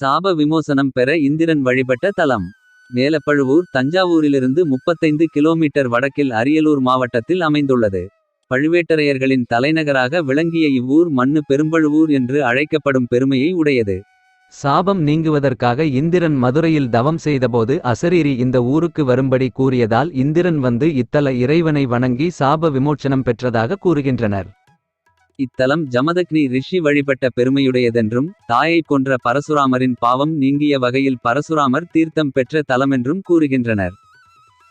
சாப விமோசனம் பெற இந்திரன் வழிபட்ட தலம். மேலப்பழுவூர் தஞ்சாவூரிலிருந்து 35 கிலோமீட்டர் வடக்கில் அரியலூர் மாவட்டத்தில் அமைந்துள்ளது. பழுவேட்டரையர்களின் தலைநகராக விளங்கிய இவ்வூர் மண்ணு பெரும்பழுவூர் என்று அழைக்கப்படும் பெருமையை உடையது. சாபம் நீங்குவதற்காக இந்திரன் மதுரையில் தவம் செய்தபோது அசரீரி இந்த ஊருக்கு வரும்படி கூறியதால் இந்திரன் வந்து இத்தல இறைவனை வணங்கி சாப விமோச்சனம் பெற்றதாக கூறுகின்றனர். இத்தலம் ஜமதக்னி ரிஷி வழிபட்ட பெருமையுடையதென்றும். தாயைக் கொன்ற பரசுராமரின் பாவம் நீங்கிய வகையில் பரசுராமர் தீர்த்தம் பெற்ற தலமென்றும் கூறுகின்றனர்.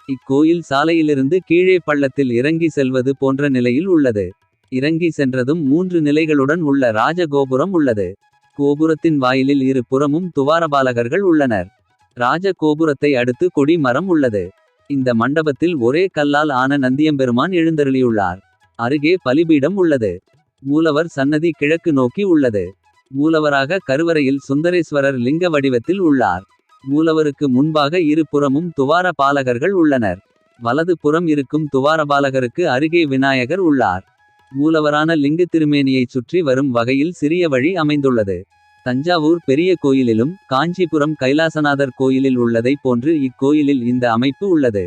இக்கோயில் சாலையிலிருந்து கீழே பள்ளத்தில் இறங்கி செல்வது போன்ற நிலையில் உள்ளது. இறங்கி சென்றதும் மூன்று நிலைகளுடன் உள்ள ராஜ கோபுரம் உள்ளது. கோபுரத்தின் வாயிலில் இரு புறமும் துவாரபாலகர்கள் உள்ளனர். ராஜ கோபுரத்தை அடுத்து கொடி மரம் உள்ளது. இந்த மண்டபத்தில் ஒரே கல்லால் ஆன நந்தியம்பெருமான் எழுந்தருளியுள்ளார். அருகே பலிபீடம் உள்ளது. மூலவர் சன்னதி கிழக்கு நோக்கி உள்ளது. மூலவராக கருவறையில் சுந்தரேஸ்வரர் லிங்க வடிவத்தில் உள்ளார். மூலவருக்கு முன்பாக இரு புறமும் துவார பாலகர்கள் உள்ளனர். வலது புறம் இருக்கும் துவாரபாலகருக்கு அருகே விநாயகர் உள்ளார். மூலவரான லிங்க திருமேனியைச் சுற்றி வரும் வகையில் சிறிய வழி அமைந்துள்ளது. தஞ்சாவூர் பெரிய கோயிலிலும் காஞ்சிபுரம் கைலாசநாதர் கோயிலில் உள்ளதைப் போன்று இக்கோயிலில் இந்த அமைப்பு உள்ளது.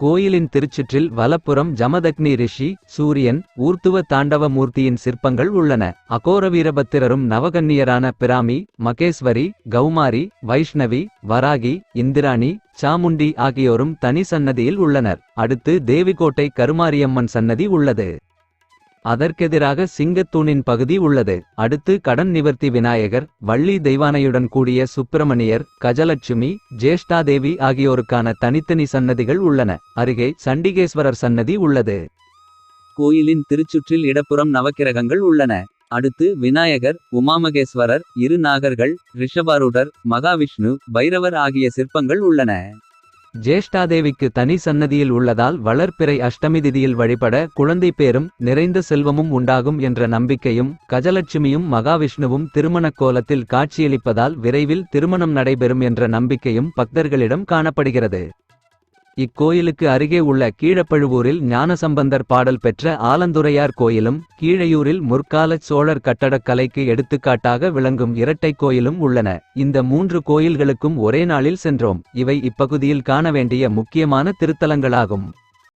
கோயிலின் திருச்சுற்றில் வலப்புறம் ஜமதக்னி ரிஷி சூரியன் ஊர்த்துவ தாண்டவ மூர்த்தியின் சிற்பங்கள் உள்ளன. அகோர வீரபத்திரரும் நவகன்னியரான பிராமி மகேஸ்வரி கௌமாரி வைஷ்ணவி வராகி இந்திராணி சாமுண்டி ஆகியோரும் தனி சன்னதியில் உள்ளனர். அடுத்து தேவிகோட்டை கருமாரியம்மன் சன்னதி உள்ளது. அதற்கெதிராக சிங்கத்தூணின் பகுதி உள்ளது. அடுத்து கடன் நிவர்த்தி விநாயகர் வள்ளி தெய்வானையுடன் கூடிய சுப்பிரமணியர் கஜலட்சுமி ஜேஷ்டாதேவி ஆகியோருக்கான தனித்தனி சன்னதிகள் உள்ளன. அருகே சண்டிகேஸ்வரர் சன்னதி உள்ளது. கோயிலின் திருச்சுற்றில் இடப்புறம் நவக்கிரகங்கள் உள்ளன. அடுத்து விநாயகர் உமாமகேஸ்வரர் இரு நாகர்கள் ரிஷபாரூடர் மகாவிஷ்ணு பைரவர் ஆகிய சிற்பங்கள் உள்ளன. ஜேஷ்டாதேவிக்கு தனி சன்னதியில் உள்ளதால் வளர்ப்பிறை அஷ்டமி திதியில் வழிபட குழந்தை பேரும் நிறைந்த செல்வமும் உண்டாகும் என்ற நம்பிக்கையும் கஜலட்சுமியும் மகாவிஷ்ணுவும் திருமணக் கோலத்தில் காட்சியளிப்பதால் விரைவில் திருமணம் நடைபெறும் என்ற நம்பிக்கையும் பக்தர்களிடம் காணப்படுகிறது. இக்கோயிலுக்கு அருகே உள்ள கீழப்பழுவூரில் ஞானசம்பந்தர் பாடல் பெற்ற ஆலந்துரையார் கோயிலும் கீழையூரில் முற்காலச் சோழர் கட்டடக் கலைக்கு எடுத்துக்காட்டாக விளங்கும் இரட்டைக் கோயிலும் உள்ளன. இந்த மூன்று கோயில்களுக்கும் ஒரே நாளில் சென்றோம். இவை இப்பகுதியில் காண வேண்டிய முக்கியமான திருத்தலங்களாகும்.